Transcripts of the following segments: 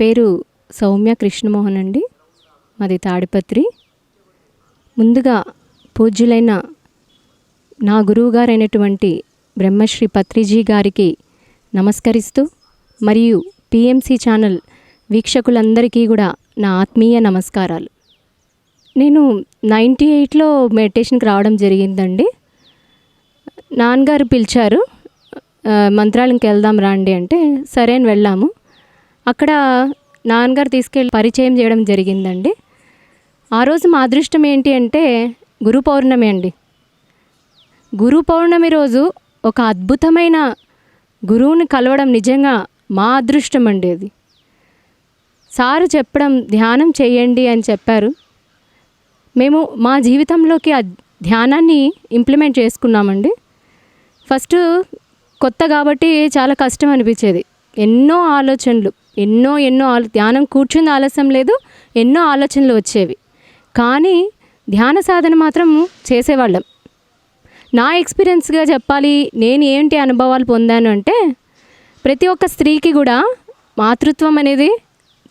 పేరు సౌమ్య కృష్ణమోహన్ అండి. మాది తాడిపత్రి. ముందుగా పూజ్యులైన నా గురువు గారైనటువంటి బ్రహ్మశ్రీ పత్రిజీ గారికి నమస్కరిస్తూ మరియు పిఎంసి ఛానల్ వీక్షకులందరికీ కూడా నా ఆత్మీయ నమస్కారాలు. నేను నైంటీ ఎయిట్లో మెడిటేషన్కి రావడం జరిగిందండి. నాన్నగారు పిలిచారు "ఆ, మంత్రాలయంకి వెళ్దాం రండి అంటే సరే అని వెళ్ళాము. అక్కడ నాన్నగారు తీసుకెళ్ళి పరిచయం చేయడం జరిగిందండి. ఆ రోజు మా అదృష్టం ఏంటి అంటే గురు పౌర్ణమి అండి. గురు పౌర్ణమి రోజు ఒక అద్భుతమైన గురువుని కలవడం నిజంగా మా అదృష్టం అండి అది. సారు చెప్పడం ధ్యానం చేయండి అని చెప్పారు. మేము మా జీవితంలోకి ఆ ధ్యానాన్ని ఇంప్లిమెంట్ చేసుకున్నామండి. ఫస్ట్ కొత్త కాబట్టి చాలా కష్టం అనిపించేది. ఎన్నో ఆలోచనలు. ఎన్నో ఎన్నో ఆలో ధ్యానం కూర్చుంది ఆలస్యం లేదు ఎన్నో ఆలోచనలు వచ్చేవి. కానీ ధ్యాన సాధన మాత్రం చేసేవాళ్ళం. నా ఎక్స్పీరియన్స్గా చెప్పాలి నేను ఏంటి అనుభవాలు పొందాను అంటే ప్రతి ఒక్క స్త్రీకి కూడా మాతృత్వం అనేది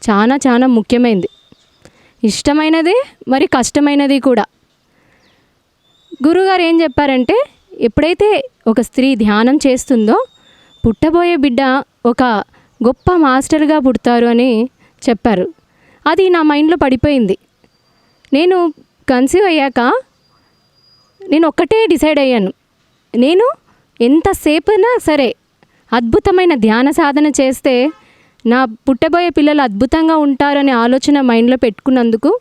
చాలా చాలా ముఖ్యమైనది ఇష్టమైనది మరి కష్టమైనది కూడా. గురుగారు ఏం చెప్పారంటే ఎప్పుడైతే ఒక స్త్రీ ధ్యానం చేస్తుందో పుట్టబోయే బిడ్డ ఒక గొప్ప మాస్టర్గా పుడతారు అని చెప్పారు. అది నా మైండ్లో పడిపోయింది. నేను కన్సీవ్ అయ్యాక నేను ఒక్కటే డిసైడ్ అయ్యాను. నేను ఎంతసేపునా సరే అద్భుతమైన ధ్యాన సాధన చేస్తే నా పుట్టబోయే పిల్లలు అద్భుతంగా ఉంటారనే ఆలోచన మైండ్లో పెట్టుకున్నందుకు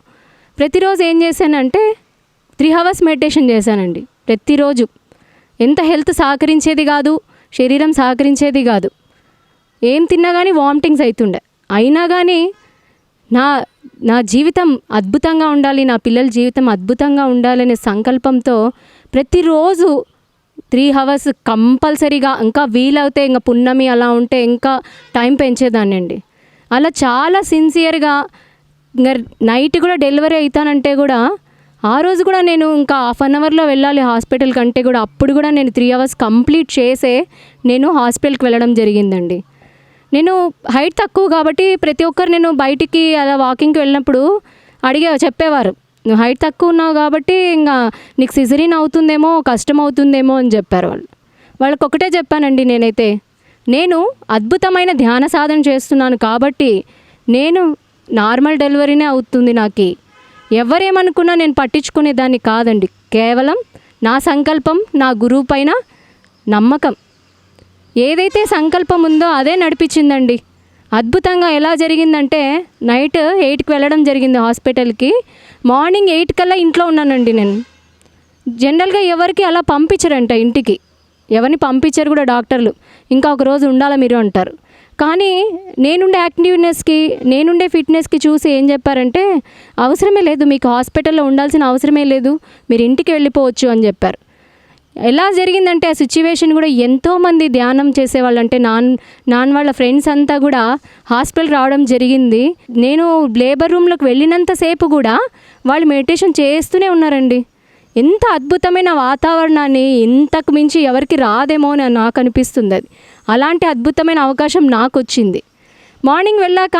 ప్రతిరోజు ఏం చేశానంటే త్రీ అవర్స్ మెడిటేషన్ చేశానండి. ప్రతిరోజు. ఎంత హెల్త్ సహకరించేది కాదు శరీరం సహకరించేది కాదు. ఏం తిన్నా కానీ వామిటింగ్స్ అవుతుండే అయినా కానీ నా నా జీవితం అద్భుతంగా ఉండాలి నా పిల్లల జీవితం అద్భుతంగా ఉండాలనే సంకల్పంతో ప్రతిరోజు త్రీ అవర్స్ కంపల్సరీగా ఇంకా వీలవుతే ఇంకా పున్నమి అలా ఉంటే ఇంకా టైం పెంచేదాన్ని అండి అలా చాలా సిన్సియర్గా ఇంకా నైట్ కూడా డెలివరీ అవుతానంటే కూడా ఆ రోజు కూడా నేను ఇంకా హాఫ్ అన్ అవర్లో వెళ్ళాలి హాస్పిటల్ కంటే కూడా అప్పుడు కూడా నేను త్రీ అవర్స్ కంప్లీట్ చేసే నేను హాస్పిటల్కి వెళ్ళడం జరిగిందండి. నేను హైట్ తక్కువ కాబట్టి ప్రతి ఒక్కరు నేను బయటికి అలా వాకింగ్కి వెళ్ళినప్పుడు అడిగే చెప్పేవారు. నువ్వు హైట్ తక్కువ ఉన్నావు కాబట్టి ఇంకా నీకు సిజరీన్ అవుతుందేమో కష్టం అవుతుందేమో అని చెప్పారు వాళ్ళు. వాళ్ళకి ఒకటే చెప్పానండి నేనైతే. నేను అద్భుతమైన ధ్యాన సాధన చేస్తున్నాను కాబట్టి నేను నార్మల్ డెలివరీనే అవుతుంది నాకు. ఎవరేమనుకున్నా నేను పట్టించుకునేదాన్ని కాదండి. కేవలం నా సంకల్పం నా గురువు పైన నమ్మకం. ఏదైతే సంకల్పం ఉందో అదే నడిపించిందండి. అద్భుతంగా ఎలా జరిగిందంటే నైట్ ఎయిట్కి వెళ్ళడం జరిగింది హాస్పిటల్కి. మార్నింగ్ ఎయిట్ కల్లా ఇంట్లో ఉన్నానండి నేను. జనరల్గా ఎవరికి అలా పంపించరంట ఇంటికి. ఎవరిని పంపించారు కూడా డాక్టర్లు. ఇంకా ఒక రోజు ఉండాలా మీరు అంటారు. కానీ నేనుండే యాక్టివ్నెస్కి నేనుండే ఫిట్నెస్కి చూసి ఏం చెప్పారంటే అవసరమే లేదు మీకు హాస్పిటల్లో ఉండాల్సిన అవసరమే లేదు. మీరు ఇంటికి వెళ్ళిపోవచ్చు అని చెప్పారు. ఎలా జరిగిందంటే ఆ సిచ్యువేషన్ కూడా ఎంతోమంది ధ్యానం చేసేవాళ్ళు అంటే నాన్ నాన్న వాళ్ళ ఫ్రెండ్స్ అంతా కూడా హాస్పిటల్ రావడం జరిగింది. నేను లేబర్ రూమ్లోకి వెళ్ళినంతసేపు కూడా వాళ్ళు మెడిటేషన్ చేస్తూనే ఉన్నారండి. ఎంత అద్భుతమైన వాతావరణాన్ని ఇంతకు మించి ఎవరికి రాదేమో అని నాకు అనిపిస్తుంది అది. అలాంటి అద్భుతమైన అవకాశం నాకు వచ్చింది. మార్నింగ్ వెళ్ళాక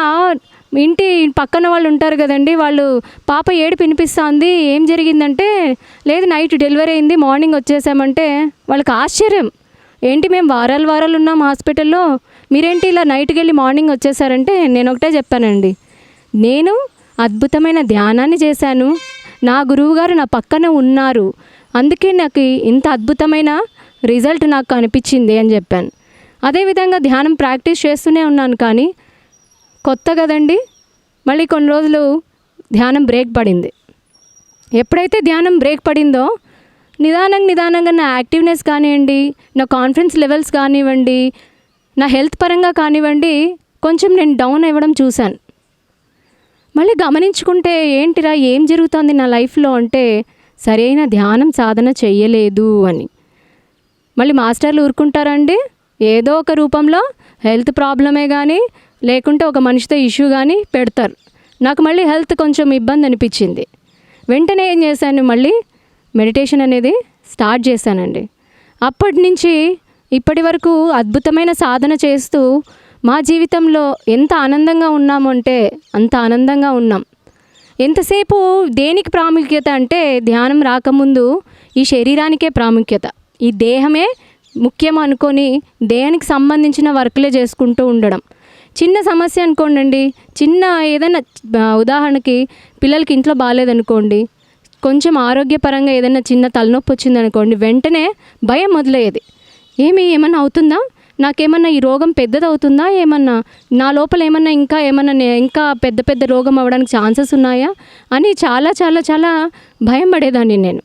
ఇంటి పక్కన వాళ్ళు ఉంటారు కదండి వాళ్ళు పాప ఏడుపు వినిపిస్తుంది ఏం జరిగిందంటే లేదు నైట్ డెలివరీ అయింది మార్నింగ్ వచ్చేసామంటే వాళ్ళకి ఆశ్చర్యం. ఏంటి మేము వారాలు వారాలు ఉన్నాం హాస్పిటల్లో మీరేంటి ఇలా నైట్కి వెళ్ళి మార్నింగ్ వచ్చేసారంటే నేను ఒకటే చెప్పానండి. నేను అద్భుతమైన ధ్యానాన్ని చేశాను. నా గురువుగారు నా పక్కన ఉన్నారు. అందుకే నాకు ఇంత అద్భుతమైన రిజల్ట్ నాకు అనిపించింది అని చెప్పాను. అదేవిధంగా ధ్యానం ప్రాక్టీస్ చేస్తూనే ఉన్నాను కానీ కొత్త కదండి. మళ్ళీ కొన్ని రోజులు ధ్యానం బ్రేక్ పడింది. ఎప్పుడైతే ధ్యానం బ్రేక్ పడిందో నిదానంగా నిదానంగా నా యాక్టివ్నెస్ కానివ్వండి నా కాన్ఫిడెన్స్ లెవెల్స్ కానివ్వండి నా హెల్త్ పరంగా కానివ్వండి కొంచెం నేను డౌన్ అవ్వడం చూశాను. మళ్ళీ గమనించుకుంటే ఏంటిరా ఏం జరుగుతుంది నా లైఫ్లో అంటే సరైన ధ్యానం సాధన చెయ్యలేదు అని. మళ్ళీ మాస్టర్లు ఊరుకుంటారండి ఏదో ఒక రూపంలో హెల్త్ ప్రాబ్లమే కానీ లేకుంటే ఒక మనిషితో ఇష్యూ కానీ పెడతారు. నాకు మళ్ళీ హెల్త్ కొంచెం ఇబ్బంది అనిపించింది. వెంటనే ఏం చేశాను మళ్ళీ? మెడిటేషన్ అనేది స్టార్ట్ చేశానండి. అప్పటి నుంచి ఇప్పటి వరకు అద్భుతమైన సాధన చేస్తూ మా జీవితంలో ఎంత ఆనందంగా ఉన్నామంటే అంత ఆనందంగా ఉన్నాం. ఎంతసేపు దేనికి ప్రాముఖ్యత అంటే ధ్యానం రాకముందు ఈ శరీరానికే ప్రాముఖ్యత. ఈ దేహమే ముఖ్యం అనుకొని దేహానికి సంబంధించిన వర్కులే చేసుకుంటూ ఉండడం. చిన్న సమస్య అనుకోండి చిన్న ఏదైనా ఉదాహరణకి పిల్లలకి ఇంట్లో బాగాలేదనుకోండి కొంచెం ఆరోగ్యపరంగా ఏదైనా చిన్న తలనొప్పి వచ్చిందనుకోండి వెంటనే భయం మొదలయ్యేది. ఏమి ఏమన్నా అవుతుందా? నాకేమన్నా ఈ రోగం పెద్దదవుతుందా? ఏమన్నా నా లోపల ఏమన్నా ఇంకా ఏమన్నా ఇంకా పెద్ద పెద్ద రోగం అవ్వడానికి ఛాన్సెస్ ఉన్నాయా? అని చాలా చాలా చాలా భయం పడేదాన్ని నేను.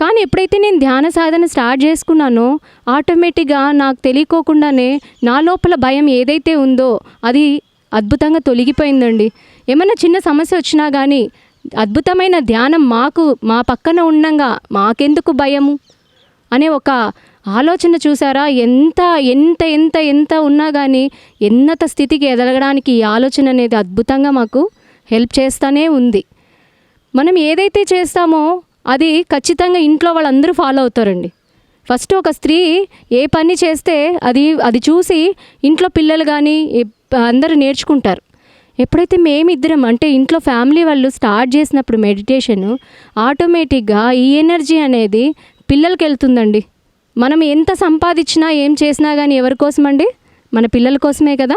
కానీ ఎప్పుడైతే నేను ధ్యాన సాధన స్టార్ట్ చేసుకున్నానో ఆటోమేటిక్గా నాకు తెలియకోకుండానే నా లోపల భయం ఏదైతే ఉందో అది అద్భుతంగా తొలగిపోయిందండి. ఏమైనా చిన్న సమస్య వచ్చినా కానీ అద్భుతమైన ధ్యానం మాకు మా పక్కన ఉండంగా మాకెందుకు భయము? అనే ఒక ఆలోచన చూసారా? ఎంత ఎంత ఎంత ఎంత ఉన్నా కానీ ఉన్నత స్థితికి ఎదగడానికి ఈ ఆలోచన అనేది అద్భుతంగా మాకు హెల్ప్ చేస్తూనే ఉంది. మనం ఏదైతే చేస్తామో అది ఖచ్చితంగా ఇంట్లో వాళ్ళందరూ ఫాలో అవుతారండి. ఫస్ట్ ఒక స్త్రీ ఏ పని చేస్తే అది అది చూసి ఇంట్లో పిల్లలు కానీ అందరూ నేర్చుకుంటారు. ఎప్పుడైతే మేమిద్దరం అంటే ఇంట్లో ఫ్యామిలీ వాళ్ళు స్టార్ట్ చేసినప్పుడు మెడిటేషన్ ఆటోమేటిక్గా ఈ ఎనర్జీ అనేది పిల్లలకి వెళ్తుందండి మనం ఎంత సంపాదించినా ఏం చేసినా కానీ ఎవరి కోసమండి? మన పిల్లల కోసమే కదా?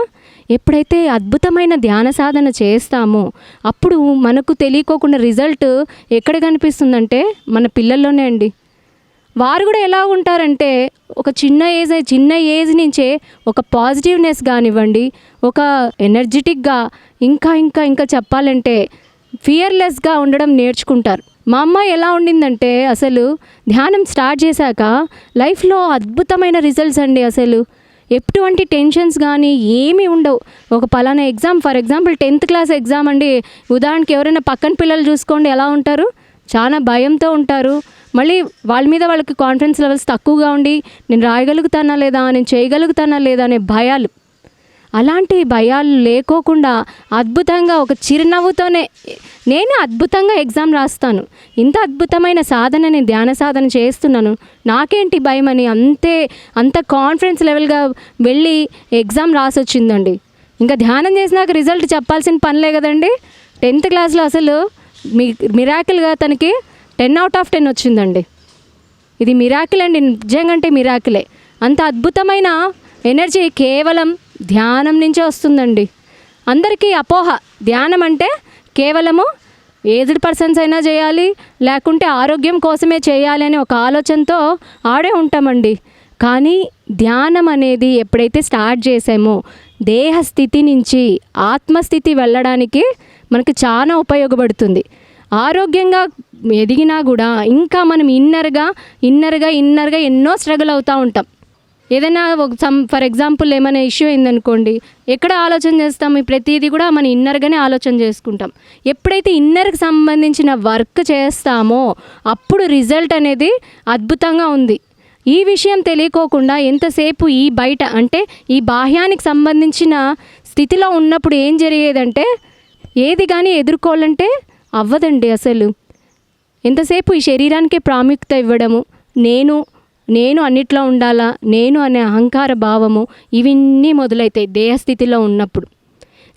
ఎప్పుడైతే అద్భుతమైన ధ్యాన సాధన చేస్తామో అప్పుడు మనకు తెలియకోకుండా రిజల్ట్ ఎక్కడ కనిపిస్తుందంటే మన పిల్లల్లోనే అండి. వారు కూడా ఎలా ఉంటారంటే ఒక చిన్న ఏజ్ చిన్న ఏజ్ నుంచే ఒక పాజిటివ్నెస్ కానివ్వండి ఒక ఎనర్జెటిక్గా ఇంకా ఇంకా ఇంకా చెప్పాలంటే ఫియర్లెస్గా ఉండడం నేర్చుకుంటారు. మా అమ్మ ఎలా ఉండిందంటే అసలు ధ్యానం స్టార్ట్ చేశాక లైఫ్లో అద్భుతమైన రిజల్ట్స్ అండి అసలు. ఎటువంటి టెన్షన్స్ కానీ ఏమీ ఉండవు. ఒక పలానా exam for example tenth class exam అండి ఉదాహరణకి ఎవరైనా పక్కన పిల్లలు చూసుకోండి ఎలా ఉంటారు? చాలా భయంతో ఉంటారు. మళ్ళీ వాళ్ళ మీద వాళ్ళకి కాన్ఫిడెన్స్ లెవెల్స్ తక్కువగా ఉండి నేను రాయగలుగుతానా లేదా? నేను చేయగలుగుతానా లేదా? అనే భయాలు. అలాంటి భయాలు లేకోకుండా అద్భుతంగా ఒక చిరునవ్వుతోనే నేను అద్భుతంగా ఎగ్జామ్ రాస్తాను. ఇంత అద్భుతమైన సాధన నేను ధ్యాన సాధన చేస్తున్నాను. నాకేంటి భయం అని అంతే అంత కాన్ఫిడెన్స్ లెవెల్గా వెళ్ళి ఎగ్జామ్ రాసి వచ్చిందండి ఇంకా ధ్యానం చేసినాక రిజల్ట్ చెప్పాల్సిన పనిలే కదండి. టెన్త్ క్లాస్లో అసలు మీ మిరాకిల్గా తనకి టెన్ అవుట్ ఆఫ్ టెన్ వచ్చిందండి. ఇది మిరాకిల్ అండి నిజంగా అంటే మిరాకిలే అంత అద్భుతమైన ఎనర్జీ కేవలం ధ్యానం నుంచే వస్తుందండి. అందరికీ అపోహ. ధ్యానం అంటే కేవలము ఏజ్డ్ పర్సన్స్ అయినా చేయాలి లేకుంటే ఆరోగ్యం కోసమే చేయాలి అనే ఒక ఆలోచనతో ఆడే ఉంటామండి. కానీ ధ్యానం అనేది ఎప్పుడైతే స్టార్ట్ చేసామో దేహస్థితి నుంచి ఆత్మస్థితి వెళ్ళడానికి మనకి చాలా ఉపయోగపడుతుంది. ఆరోగ్యంగా ఎదిగినా కూడా ఇంకా మనం ఇన్నర్గా ఇన్నర్గా ఇన్నర్గా ఎన్నో స్ట్రగుల్ అవుతూ ఉంటాం. ఏదైనా ఒక సమ్ ఫర్ ఎగ్జాంపుల్ ఏమైనా ఇష్యూ అయిందనుకోండి ఎక్కడ ఆలోచన చేస్తాం? ఈ ప్రతిదీ కూడా మన ఇన్నర్గానే ఆలోచన చేసుకుంటాం. ఎప్పుడైతే ఇన్నర్కి సంబంధించిన వర్క్ చేస్తామో అప్పుడు రిజల్ట్ అనేది అద్భుతంగా ఉంది. ఈ విషయం తెలియకోకుండా ఎంతసేపు ఈ బయట అంటే ఈ బాహ్యానికి సంబంధించిన స్థితిలో ఉన్నప్పుడు ఏం జరిగేదంటే ఏది కానీ ఎదుర్కోవాలంటే అవ్వదండి అసలు. ఎంతసేపు ఈ శరీరానికే ప్రాముఖ్యత ఇవ్వడము నేను నేను అన్నిట్లో ఉండాలా? నేను అనే అహంకార భావము ఇవన్నీ మొదలైతాయి దేహస్థితిలో ఉన్నప్పుడు.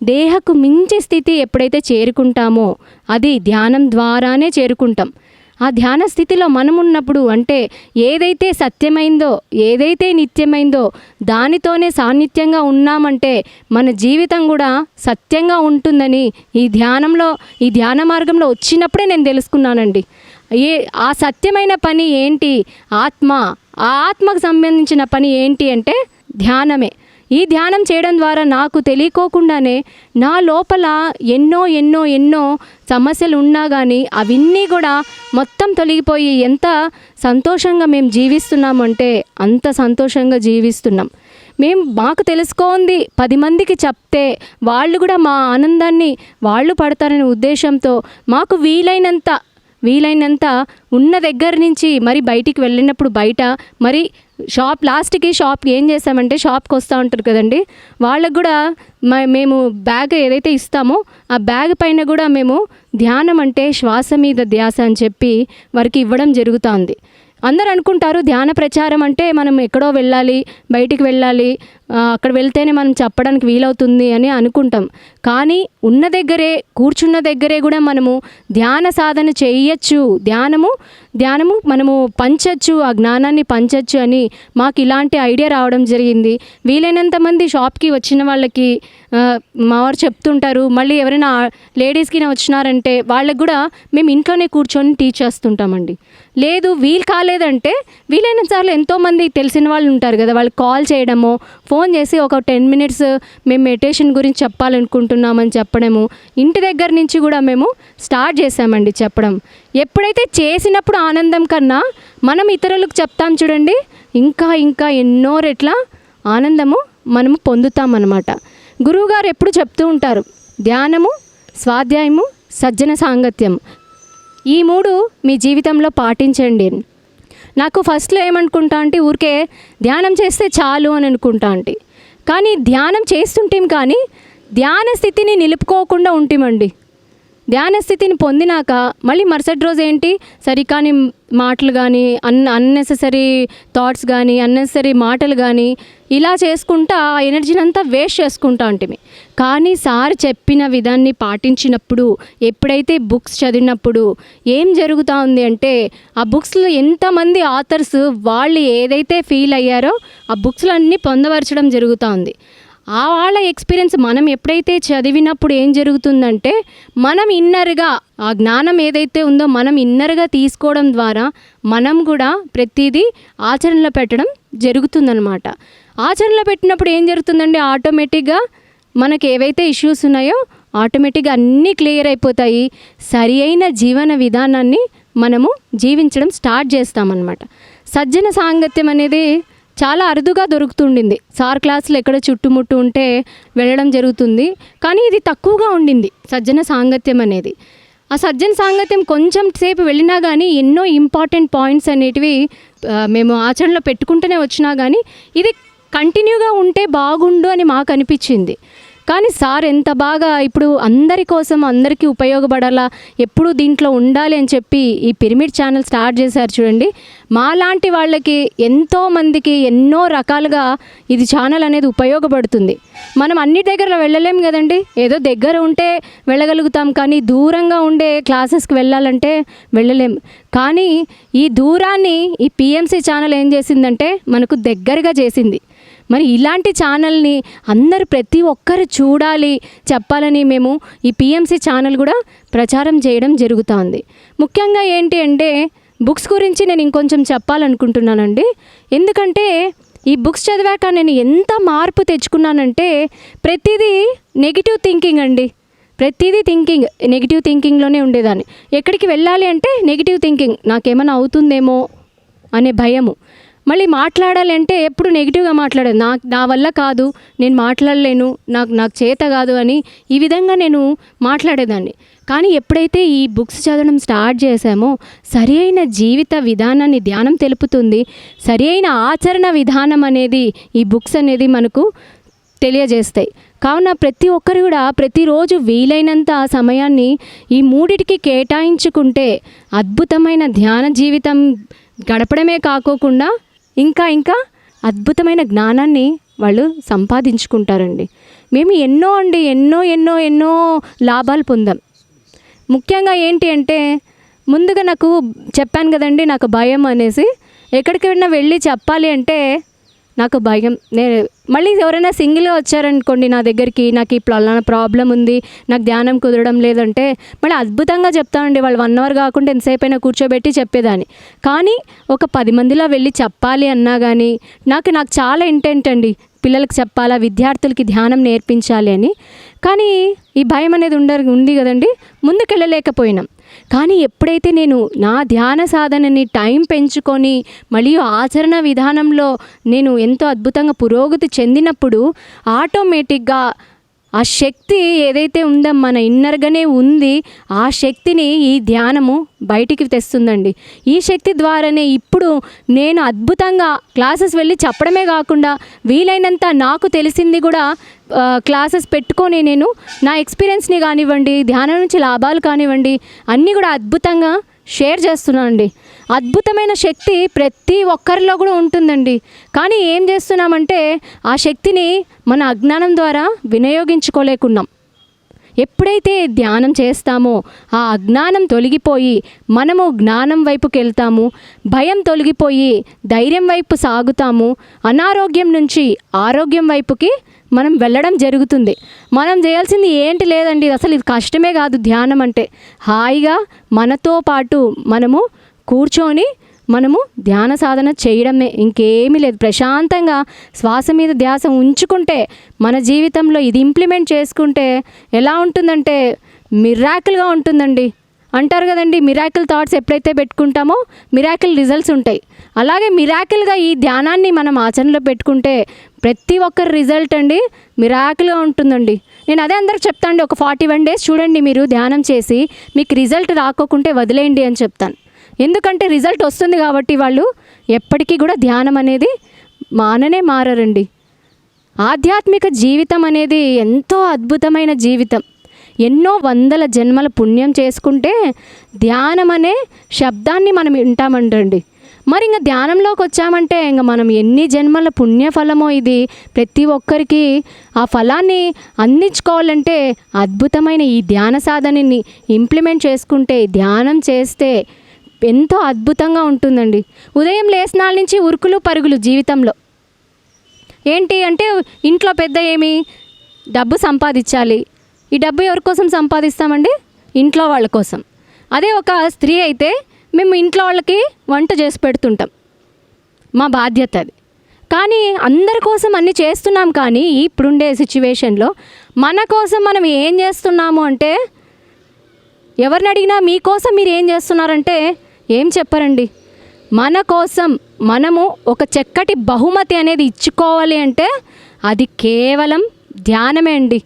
దేహకు మించి స్థితి ఎప్పుడైతే చేరుకుంటామో అది ధ్యానం ద్వారానే చేరుకుంటాం. ఆ ధ్యాన స్థితిలో మనం ఉన్నప్పుడు అంటే ఏదైతే సత్యమైందో ఏదైతే నిత్యమైందో దానితోనే సాన్నిధ్యంగా ఉన్నామంటే మన జీవితం కూడా సత్యంగా ఉంటుందని ఈ ధ్యానంలో ఈ ధ్యాన మార్గంలో వచ్చినప్పుడే నేను తెలుసుకున్నానండి. ఏ ఆ సత్యమైన పని ఏంటి? ఆత్మ. ఆ ఆత్మకు సంబంధించిన పని ఏంటి అంటే ధ్యానమే. ఈ ధ్యానం చేయడం ద్వారా నాకు తెలియకోకుండానే నా లోపల ఎన్నో ఎన్నో ఎన్నో సమస్యలు ఉన్నా కానీ అవన్నీ కూడా మొత్తం తొలగిపోయి ఎంత సంతోషంగా మేము జీవిస్తున్నామంటే అంత సంతోషంగా జీవిస్తున్నాం. మేము మాకు తెలుసుకోంది పది మందికి చెప్తే వాళ్ళు కూడా మా ఆనందాన్ని వాళ్ళు పడతారనే ఉద్దేశంతో మాకు వీలైనంత వీలైనంత ఉన్న దగ్గర నుంచి మరి బయటికి వెళ్ళినప్పుడు బయట మరి షాప్ లాస్ట్కి షాప్ ఏం చేస్తామంటే షాప్కి వస్తూ ఉంటారు కదండి. వాళ్ళకు కూడా మ- మేము బ్యాగ్ ఏదైతే ఇస్తామో ఆ బ్యాగ్ పైన కూడా మేము ధ్యానం అంటే శ్వాస మీద ధ్యాస అని చెప్పి వారికి ఇవ్వడం జరుగుతుంది. అందరు అనుకుంటారు ధ్యాన ప్రచారం అంటే మనం ఎక్కడో వెళ్ళాలి బయటికి వెళ్ళాలి అక్కడ వెళ్తేనే మనం చెప్పడానికి వీలవుతుంది అని అనుకుంటాం. కానీ ఉన్న దగ్గరే కూర్చున్న దగ్గరే కూడా మనము ధ్యాన సాధన చేయొచ్చు. ధ్యానము ధ్యానము మనము పంచచ్చు ఆ జ్ఞానాన్ని పంచచ్చు అని మాకు ఇలాంటి ఐడియా రావడం జరిగింది. వీలైనంత మంది షాప్కి వచ్చిన వాళ్ళకి మా వారు చెప్తుంటారు మళ్ళీ ఎవరైనా లేడీస్కి వచ్చినారంటే వాళ్ళకి కూడా మేము ఇంట్లోనే కూర్చొని టీచ్ చేస్తుంటామండి. లేదు వీలు కాలేదంటే వీలైన సార్లు ఎంతోమంది తెలిసిన వాళ్ళు ఉంటారు కదా వాళ్ళకి కాల్ చేయడము ఫోన్ ఫోన్ చేసి ఒక టెన్ మినిట్స్ మేము మెడిటేషన్ గురించి చెప్పాలనుకుంటున్నామని చెప్పడము ఇంటి దగ్గర నుంచి కూడా మేము స్టార్ట్ చేసామండి చెప్పడం. ఎప్పుడైతే చేసినప్పుడు ఆనందం కన్నా మనం ఇతరులకు చెప్తాం చూడండి ఇంకా ఇంకా ఎన్నో రెట్ల ఆనందము మనము పొందుతామన్నమాట. గురువుగారు ఎప్పుడు చెప్తూ ఉంటారు ధ్యానము స్వాధ్యాయము సజ్జన సాంగత్యం. ఈ మూడు మీ జీవితంలో పాటించండి. నాకు ఫస్ట్లో ఏమనుకుంటా అంటే ఊరికే ధ్యానం చేస్తే చాలు అని అనుకుంటా అంటే కానీ ధ్యానం చేస్తుంటాం కానీ ధ్యాన స్థితిని నిలుపుకోకుండా ఉంటామండి. ధ్యాన స్థితిని పొందినాక మళ్ళీ మరుసటి రోజు ఏంటి? సరికాని మాటలు కానీ అన్ అన్నెసెసరీ థాట్స్ కానీ అన్నెసరీ మాటలు కానీ ఇలా చేసుకుంటా ఆ ఎనర్జీని అంతా వేస్ట్ చేసుకుంటా ఉంటుంది కానీ సార్ చెప్పిన విధాన్ని పాటించినప్పుడు ఎప్పుడైతే బుక్స్ చదివినప్పుడు ఏం జరుగుతూ ఉంది అంటే ఆ బుక్స్లో ఎంతమంది ఆథర్స్ వాళ్ళు ఏదైతే ఫీల్ అయ్యారో ఆ బుక్స్లో అన్నీ పొందవరచడం జరుగుతూ ఉంది. ఆ వాళ్ళ ఎక్స్పీరియన్స్ మనం ఎప్పుడైతే చదివినప్పుడు ఏం జరుగుతుందంటే మనం ఇన్నర్గా ఆ జ్ఞానం ఏదైతే ఉందో మనం ఇన్నర్గా తీసుకోవడం ద్వారా మనం కూడా ప్రతిదీ ఆచరణలో పెట్టడం జరుగుతుందన్నమాట. ఆచరణలో పెట్టినప్పుడు ఏం జరుగుతుందంటే ఆటోమేటిక్గా మనకి ఏవైతే ఇష్యూస్ ఉన్నాయో ఆటోమేటిక్గా అన్నీ క్లియర్ అయిపోతాయి. సరి అయిన జీవన విధానాన్ని మనము జీవించడం స్టార్ట్ చేస్తామన్నమాట. సజ్జన సాంగత్యం అనేది చాలా అరుదుగా దొరుకుతుండింది. సార్ క్లాసులు ఎక్కడ చుట్టుముట్టు ఉంటే వెళ్ళడం జరుగుతుంది. కానీ ఇది తక్కువగా ఉండింది సజ్జన సాంగత్యం అనేది. ఆ సజ్జన సాంగత్యం కొంచెం సేపు వెళ్ళినా కానీ ఎన్నో ఇంపార్టెంట్ పాయింట్స్ అనేటివి మేము ఆచరణలో పెట్టుకుంటూనే వచ్చినా కానీ ఇది కంటిన్యూగా ఉంటే బాగుండు అని మాకు అనిపించింది. కానీ సార్ ఎంత బాగా ఇప్పుడు అందరి కోసం అందరికీ ఉపయోగపడాలా ఎప్పుడు దీంట్లో ఉండాలి అని చెప్పి ఈ పిరమిడ్ ఛానల్ స్టార్ట్ చేశారు చూడండి. మాలాంటి వాళ్ళకి ఎంతో మందికి ఎన్నో రకాలుగా ఇది ఛానల్ అనేది ఉపయోగపడుతుంది. మనం అన్ని దగ్గర వెళ్ళలేం కదండి. ఏదో దగ్గర ఉంటే వెళ్ళగలుగుతాం కానీ దూరంగా ఉండే క్లాసెస్కి వెళ్ళాలంటే వెళ్ళలేం. కానీ ఈ దూరాన్ని ఈ పిఎంసి ఛానల్ ఏం చేసిందంటే మనకు దగ్గరగా చేసింది. మరి ఇలాంటి ఛానల్ని అందరు ప్రతి ఒక్కరు చూడాలి చెప్పాలని మేము ఈ పిఎంసి ఛానల్ కూడా ప్రచారం చేయడం జరుగుతోంది. ముఖ్యంగా ఏంటి అంటే బుక్స్ గురించి నేను ఇంకొంచెం చెప్పాలనుకుంటున్నానండి. ఎందుకంటే ఈ బుక్స్ చదివాక నేను ఎంత మార్పు తెచ్చుకున్నానంటే ప్రతిదీ నెగిటివ్ థింకింగ్ అండి. ప్రతిదీ థింకింగ్ నెగిటివ్ థింకింగ్లోనే ఉండేదాన్ని. ఎక్కడికి వెళ్ళాలి అంటే నెగిటివ్ థింకింగ్ నాకేమైనా అవుతుందేమో అనే భయము. మళ్ళీ మాట్లాడాలి అంటే ఎప్పుడు నెగిటివ్గా మాట్లాడాను. నా నా వల్ల కాదు నేను మాట్లాడలేను నాకు నాకు చేత కాదు అని ఈ విధంగా నేను మాట్లాడేదాన్ని. కానీ ఎప్పుడైతే ఈ బుక్స్ చదవడం స్టార్ట్ చేశామో సరి అయిన జీవిత విధానాన్ని ధ్యానం తెలుపుతుంది. సరి అయిన ఆచరణ విధానం అనేది ఈ బుక్స్ అనేది మనకు తెలియజేస్తాయి. కావున ప్రతి ఒక్కరు కూడా ప్రతిరోజు వీలైనంత సమయాన్ని ఈ మూడిటికి కేటాయించుకుంటే అద్భుతమైన ధ్యాన జీవితం గడపడమే కాకోకుండా ఇంకా ఇంకా అద్భుతమైన జ్ఞానాన్ని వాళ్ళు సంపాదించుకుంటారండి. మేము ఎన్నో అండి ఎన్నో ఎన్నో ఎన్నో లాభాలు పొందాం. ముఖ్యంగా ఏంటి అంటే ముందుగా నాకు చెప్పాను కదండి నాకు భయం అనేసి. ఎక్కడికైనా వెళ్ళి చెప్పాలి అంటే నాకు భయం. నేను మళ్ళీ ఎవరైనా సింగిల్గా వచ్చారనుకోండి నా దగ్గరికి నాకు ఈ పలానా ప్రాబ్లం ఉంది నాకు ధ్యానం కుదరడం లేదంటే మళ్ళీ అద్భుతంగా చెప్తానండి. వాళ్ళు వన్ అవర్ కాకుండా ఎంతసేపు అయినా కూర్చోబెట్టి చెప్పేదాన్ని. కానీ ఒక పది మందిలో వెళ్ళి చెప్పాలి అన్నా కానీ నాకు నాకు చాలా ఇంటెంట్ అండి. పిల్లలకు చెప్పాలా విద్యార్థులకి ధ్యానం నేర్పించాలి అని. కానీ ఈ భయం అనేది ఉండ ఉంది కదండి. ముందుకెళ్ళలేకపోయినాం. కానీ ఎప్పుడైతే నేను నా ధ్యాన సాధనని టైం పెంచుకొని మరియు ఆచరణ విధానంలో నేను ఎంతో అద్భుతంగా పురోగతి చెందినప్పుడు ఆటోమేటిక్గా ఆ శక్తి ఏదైతే ఉందో మన ఇన్నర్గానే ఉంది ఆ శక్తిని ఈ ధ్యానము బయటికి తెస్తుందండి. ఈ శక్తి ద్వారానే ఇప్పుడు నేను అద్భుతంగా క్లాసెస్ వెళ్ళి చెప్పడమే కాకుండా వీలైనంత నాకు తెలిసింది కూడా క్లాసెస్ పెట్టుకొని నేను నా ఎక్స్పీరియన్స్ని కానివ్వండి ధ్యానం నుంచి లాభాలు కానివ్వండి అన్నీ కూడా అద్భుతంగా షేర్ చేస్తున్నాను అండి అద్భుతమైన శక్తి ప్రతి ఒక్కరిలో కూడా ఉంటుందండి. కానీ ఏం చేస్తున్నామంటే ఆ శక్తిని మన అజ్ఞానం ద్వారా వినియోగించుకోలేకున్నాం. ఎప్పుడైతే ధ్యానం చేస్తామో ఆ అజ్ఞానం తొలగిపోయి మనము జ్ఞానం వైపుకి వెళ్తాము భయం తొలగిపోయి ధైర్యం వైపు సాగుతాము అనారోగ్యం నుంచి ఆరోగ్యం వైపుకి మనం వెళ్ళడం జరుగుతుంది. మనం చేయాల్సింది ఏంటి లేదండి అసలు ఇది కష్టమే కాదు ధ్యానం అంటే. హాయిగా మనతో పాటు మనము కూర్చొని మనము ధ్యాన సాధన చేయడమే. ఇంకేమీ లేదు. ప్రశాంతంగా శ్వాస మీద ధ్యాస ఉంచుకుంటే మన జీవితంలో ఇది ఇంప్లిమెంట్ చేసుకుంటే ఎలా ఉంటుందంటే మిరాకిల్గా ఉంటుందండి. అంటారు కదండి మిరాకిల్ థాట్స్ ఎప్పుడైతే పెట్టుకుంటామో మిరాకిల్ రిజల్ట్స్ ఉంటాయి. అలాగే మిరాకిల్గా ఈ ధ్యానాన్ని మనం ఆచరణలో పెట్టుకుంటే ప్రతి ఒక్కరి రిజల్ట్ అండి మిరాకిల్గా ఉంటుందండి. నేను అదే అందరికి అండి ఒక ఫార్టీ వన్ డేస్ చూడండి మీరు ధ్యానం చేసి మీకు రిజల్ట్ రాకోకుంటే వదిలేయండి అని చెప్తాను. ఎందుకంటే రిజల్ట్ వస్తుంది కాబట్టి వాళ్ళు ఎప్పటికీ కూడా ధ్యానం అనేది మాననే మారరండి. ఆధ్యాత్మిక జీవితం అనేది ఎంతో అద్భుతమైన జీవితం. ఎన్నో వందల జన్మల పుణ్యం చేసుకుంటే ధ్యానం అనే శబ్దాన్ని మనం వింటామంటండి. మరి ఇంకా ధ్యానంలోకి వచ్చామంటే ఇంకా మనం ఎన్ని జన్మల పుణ్య ఫలమో ఇది ప్రతి ఒక్కరికి ఆ ఫలాన్ని అందించుకోవాలంటే అద్భుతమైన ఈ ధ్యాన సాధనని ఇంప్లిమెంట్ చేసుకుంటే ధ్యానం చేస్తే ఎంతో అద్భుతంగా ఉంటుందండి. ఉదయం లేసినాల నుంచి ఉరుకులు పరుగులు జీవితంలో. ఏంటి అంటే ఇంట్లో పెద్ద ఏమి? డబ్బు సంపాదించాలి. ఈ డబ్బు ఎవరి కోసం సంపాదిస్తామండి? ఇంట్లో వాళ్ళ కోసం. అదే ఒక స్త్రీ అయితే మేము ఇంట్లో వాళ్ళకి వంట చేసి పెడుతుంటాం. మా బాధ్యత అది. కానీ అందరి కోసం అన్నీ చేస్తున్నాం కానీ ఇప్పుడుండే సిచ్యువేషన్లో మన కోసం మనం ఏం చేస్తున్నాము అంటే ఎవరిని అడిగినా మీకోసం మీరు ఏం చేస్తున్నారంటే ఏం చెప్పరండి? మన కోసం మనము ఒక చక్కటి బహుమతి అనేది ఇచ్చుకోవాలి అంటే అది కేవలం ధ్యానమే అండి.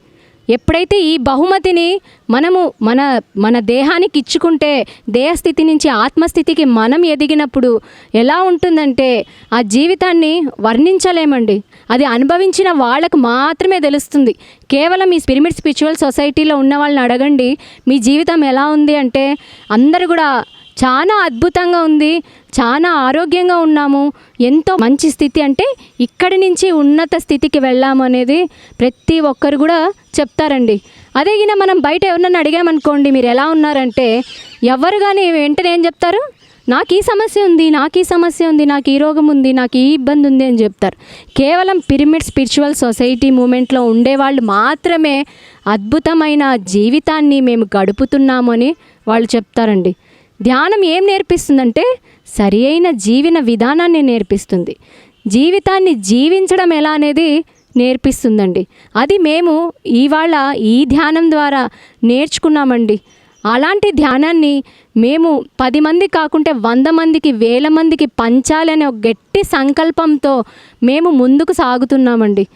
ఎప్పుడైతే ఈ బహుమతిని మనము మన మన దేహానికి ఇచ్చుకుంటే దేహస్థితి నుంచి ఆత్మస్థితికి మనం ఎదిగినప్పుడు ఎలా ఉంటుందంటే ఆ జీవితాన్ని వర్ణించలేమండి. అది అనుభవించిన వాళ్ళకు మాత్రమే తెలుస్తుంది. కేవలం ఈ పిరమిడ్ స్పిరిచువల్ సొసైటీలో ఉన్న వాళ్ళని అడగండి మీ జీవితం ఎలా ఉంది అంటే అందరు కూడా చాలా అద్భుతంగా ఉంది చాలా ఆరోగ్యంగా ఉన్నాము. ఎంతో మంచి స్థితి అంటే ఇక్కడి నుంచి ఉన్నత స్థితికి వెళ్ళాము అనేది ప్రతి ఒక్కరు కూడా చెప్తారండి. అదే మనం బయట ఎవరినన్నా అడిగామనుకోండి మీరు ఎలా ఉన్నారంటే ఎవరు కానీ వెంటనే ఏం చెప్తారు? నాకు ఈ సమస్య ఉంది నాకు ఈ సమస్య ఉంది నాకు ఈ రోగం ఉంది నాకు ఈ ఇబ్బంది ఉంది అని చెప్తారు. కేవలం పిరమిడ్ స్పిరిచువల్ సొసైటీ మూమెంట్లో ఉండేవాళ్ళు మాత్రమే అద్భుతమైన జీవితాన్ని మేము గడుపుతున్నామని వాళ్ళు చెప్తారండి. ధ్యానం ఏం నేర్పిస్తుందంటే సరి అయిన జీవన విధానాన్ని నేర్పిస్తుంది. జీవితాన్ని జీవించడం ఎలా అనేది నేర్పిస్తుందండి. అది మేము ఇవాళ ఈ ధ్యానం ద్వారా నేర్చుకున్నామండి. అలాంటి ధ్యానాన్ని మేము పది మంది కాకుంటే వంద మందికి వేల మందికి పంచాలనే ఒక గట్టి సంకల్పంతో మేము ముందుకు సాగుతున్నామండి.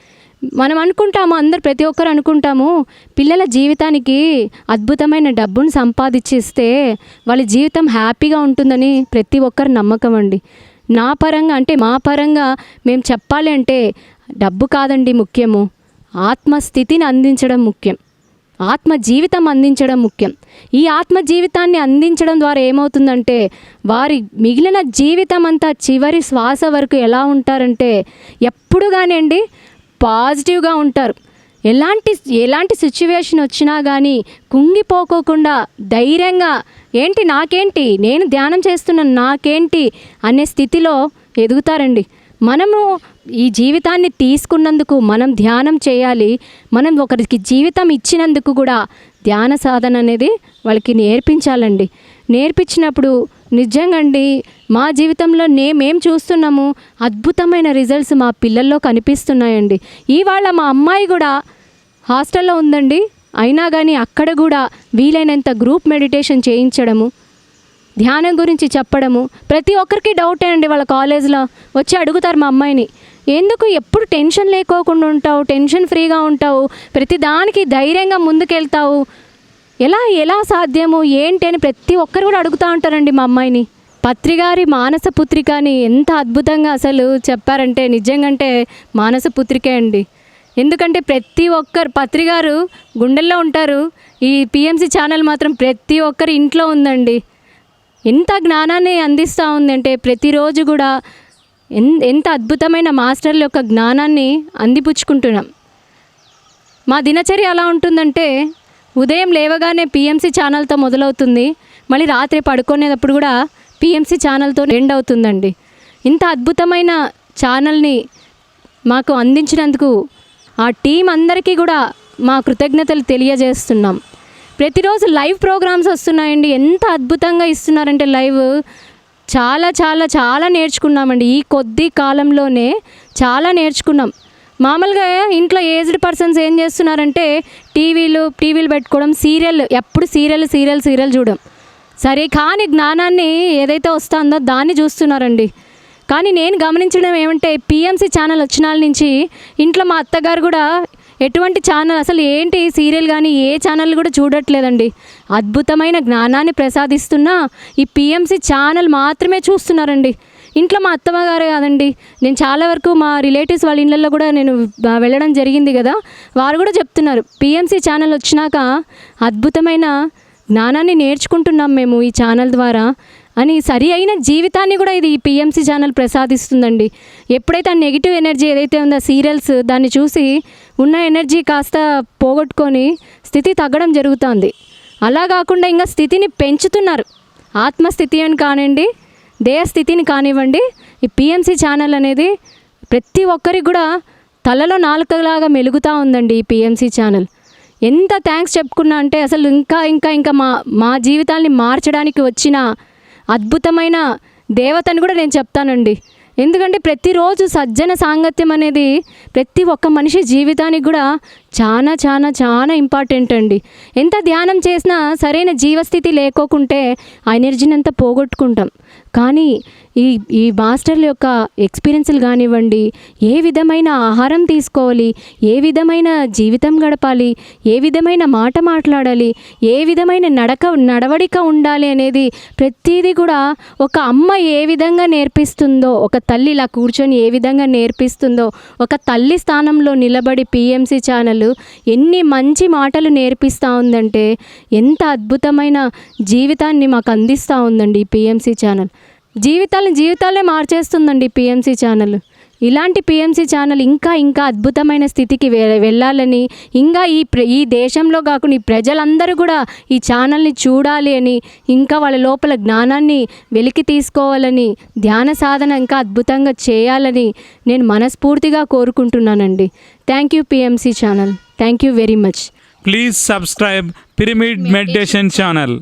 మనం అనుకుంటాము అందరు ప్రతి ఒక్కరు అనుకుంటాము పిల్లల జీవితానికి అద్భుతమైన డబ్బును సంపాదించిస్తే వాళ్ళ జీవితం హ్యాపీగా ఉంటుందని ప్రతి ఒక్కరు నమ్మకం అండి. నా పరంగా అంటే మా పరంగా మేము చెప్పాలి అంటే డబ్బు కాదండి ముఖ్యము. ఆత్మస్థితిని అందించడం ముఖ్యం. ఆత్మ జీవితం అందించడం ముఖ్యం. ఈ ఆత్మ జీవితాన్ని అందించడం ద్వారా ఏమవుతుందంటే వారి మిగిలిన జీవితం అంతా చివరి శ్వాస వరకు ఎలా ఉంటారంటే ఎప్పుడు కానివ్వండి పాజిటివ్గా ఉంటారు. ఎలాంటి ఎలాంటి సిచ్యువేషన్ వచ్చినా కానీ కుంగిపోకోకుండా ధైర్యంగా ఏంటి నాకేంటి? నేను ధ్యానం చేస్తున్నాను నాకేంటి? అనే స్థితిలో ఎదుగుతారండి. మనము ఈ జీవితాన్ని తీసుకున్నందుకు మనం ధ్యానం చేయాలి. మనం ఒకరికి జీవితం ఇచ్చినందుకు కూడా ధ్యాన సాధన అనేది వాళ్ళకి నేర్పించాలండి. నేర్పించినప్పుడు నిజంగా అండి మా జీవితంలో మేమేం చూస్తున్నాము అద్భుతమైన రిజల్ట్స్ మా పిల్లల్లో కనిపిస్తున్నాయండి. ఇవాళ మా అమ్మాయి కూడా హాస్టల్లో ఉందండి. అయినా కానీ అక్కడ కూడా వీలైనంత గ్రూప్ మెడిటేషన్ చేయించడము ధ్యానం గురించి చెప్పడము ప్రతి ఒక్కరికి డౌటే అండి వాళ్ళ కాలేజ్లో. వచ్చి అడుగుతారు మా అమ్మాయిని ఎందుకు ఎప్పుడు టెన్షన్ లేకోకుండా ఉంటావు? టెన్షన్ ఫ్రీగా ఉంటావు? ప్రతి దానికి ధైర్యంగా ముందుకెళ్తావు? ఎలా ఎలా సాధ్యము ఏంటి అని ప్రతి ఒక్కరు కూడా అడుగుతూ ఉంటారండి మా అమ్మాయిని. పత్రిగారి మానస పుత్రిక అని ఎంత అద్భుతంగా అసలు చెప్పారంటే నిజంగంటే మానస పుత్రికే అండి. ఎందుకంటే ప్రతి ఒక్కరు పత్రిగారు గుండెల్లో ఉంటారు. ఈ పిఎంసి ఛానల్ మాత్రం ప్రతి ఒక్కరి ఇంట్లో ఉందండి. ఎంత జ్ఞానాన్ని అందిస్తూ ఉందంటే ప్రతిరోజు కూడా ఎంత అద్భుతమైన మాస్టర్ల యొక్క జ్ఞానాన్ని అందిపుచ్చుకుంటున్నాం. మా దినచర్య ఎలా ఉంటుందంటే ఉదయం లేవగానే పిఎంసీ ఛానల్తో మొదలవుతుంది. మళ్ళీ రాత్రి పడుకునేటప్పుడు కూడా పిఎంసీ ఛానల్తో ఎండ్ అవుతుందండి ఇంత అద్భుతమైన ఛానల్ని మాకు అందించినందుకు ఆ టీం అందరికీ కూడా మా కృతజ్ఞతలు తెలియజేస్తున్నాం. ప్రతిరోజు లైవ్ ప్రోగ్రామ్స్ వస్తున్నాయండి. ఎంత అద్భుతంగా ఇస్తున్నారంటే లైవ్. చాలా చాలా చాలా నేర్చుకున్నామండి. ఈ కొద్ది కాలంలోనే చాలా నేర్చుకున్నాం. మామూలుగా ఇంట్లో ఏజ్డ్ పర్సన్స్ ఏం చేస్తున్నారంటే టీవీలు టీవీలు పెట్టుకోవడం సీరియల్ ఎప్పుడు సీరియల్ సీరియల్ సీరియల్ చూడడం. సరే కానీ జ్ఞానాన్ని ఏదైతే వస్తుందో దాన్ని చూస్తున్నారండి. కానీ నేను గమనించడం ఏమంటే పిఎంసీ ఛానల్ వచ్చిన నుంచి ఇంట్లో మా అత్తగారు కూడా ఎటువంటి ఛానల్ అసలు ఏంటి సీరియల్ కానీ ఏ ఛానల్ కూడా చూడట్లేదండి. అద్భుతమైన జ్ఞానాన్ని ప్రసాదిస్తున్న ఈ పిఎంసీ ఛానల్ మాత్రమే చూస్తున్నారండి. ఇంట్లో మా అత్తమ్మ గారు కాదండి. నేను చాలా వరకు మా రిలేటివ్స్ వాళ్ళ ఇళ్ళల్లో కూడా నేను వెళ్ళడం జరిగింది కదా. వారు కూడా చెప్తున్నారు. పిఎంసీ ఛానల్ వచ్చినాక అద్భుతమైన జ్ఞానాన్ని నేర్చుకుంటున్నాం మేము ఈ ఛానల్ ద్వారా అని సరి అయిన జీవితాన్ని కూడా ఇది ఈ పిఎంసి ఛానల్ ప్రసాదిస్తుందండి. ఎప్పుడైతే ఆ నెగిటివ్ ఎనర్జీ ఏదైతే ఉందో సీరియల్స్ దాన్ని చూసి ఉన్న ఎనర్జీ కాస్త పోగొట్టుకొని స్థితి తగ్గడం జరుగుతుంది. అలా కాకుండా ఇంకా స్థితిని పెంచుతున్నారు. ఆత్మస్థితి అని కానివ్వండి దేహ స్థితిని కానివ్వండి ఈ పిఎంసి ఛానల్ అనేది ప్రతి ఒక్కరికి కూడా తలలో నాలుకలాగా మెలుగుతూ ఉందండి ఈ పిఎంసి ఛానల్ ఎంత థ్యాంక్స్ చెప్పుకున్నా అంటే అసలు ఇంకా ఇంకా ఇంకా మా మా జీవితాల్ని మార్చడానికి వచ్చిన అద్భుతమైన దేవతని కూడా నేను చెప్తానండి. ఎందుకంటే ప్రతిరోజు సజ్జన సాంగత్యం అనేది ప్రతి ఒక్క మనిషి జీవితానికి కూడా చాలా చాలా చాలా ఇంపార్టెంట్ అండి. ఎంత ధ్యానం చేసినా సరైన జీవస్థితి లేకోకుంటే ఆ ఎనర్జీని అంతా పోగొట్టుకుంటాం. కానీ ఈ ఈ మాస్టర్ల యొక్క ఎక్స్పీరియన్స్లు కానివ్వండి ఏ విధమైన ఆహారం తీసుకోవాలి ఏ విధమైన జీవితం గడపాలి ఏ విధమైన మాట మాట్లాడాలి ఏ విధమైన నడక నడవడిక ఉండాలి అనేది ప్రతిదీ కూడా ఒక అమ్మ ఏ విధంగా నేర్పిస్తుందో ఒక తల్లి ఇలా కూర్చొని ఏ విధంగా నేర్పిస్తుందో ఒక తల్లి స్థానంలో నిలబడి పిఎంసి ఛానల్ ఎన్ని మంచి మాటలు నేర్పిస్తూ ఉందంటే ఎంత అద్భుతమైన జీవితాన్ని మాకు అందిస్తూ ఉందండి ఈ పిఎంసి ఛానల్. జీవితాలను జీవితాలే మార్చేస్తుందండి పిఎంసీ ఛానల్ ఇలాంటి పిఎంసీ ఛానల్ ఇంకా ఇంకా అద్భుతమైన స్థితికి వె వెళ్ళాలని ఇంకా ఈ ప్ర ఈ దేశంలో కాకుండా ఈ ప్రజలందరూ కూడా ఈ ఛానల్ని చూడాలి అని ఇంకా వాళ్ళ లోపల జ్ఞానాన్ని వెలికి తీసుకోవాలని ధ్యాన సాధన ఇంకా అద్భుతంగా చేయాలని నేను మనస్ఫూర్తిగా కోరుకుంటున్నానండి. Thank you PMC channel thank you very much please subscribe pyramid meditation channel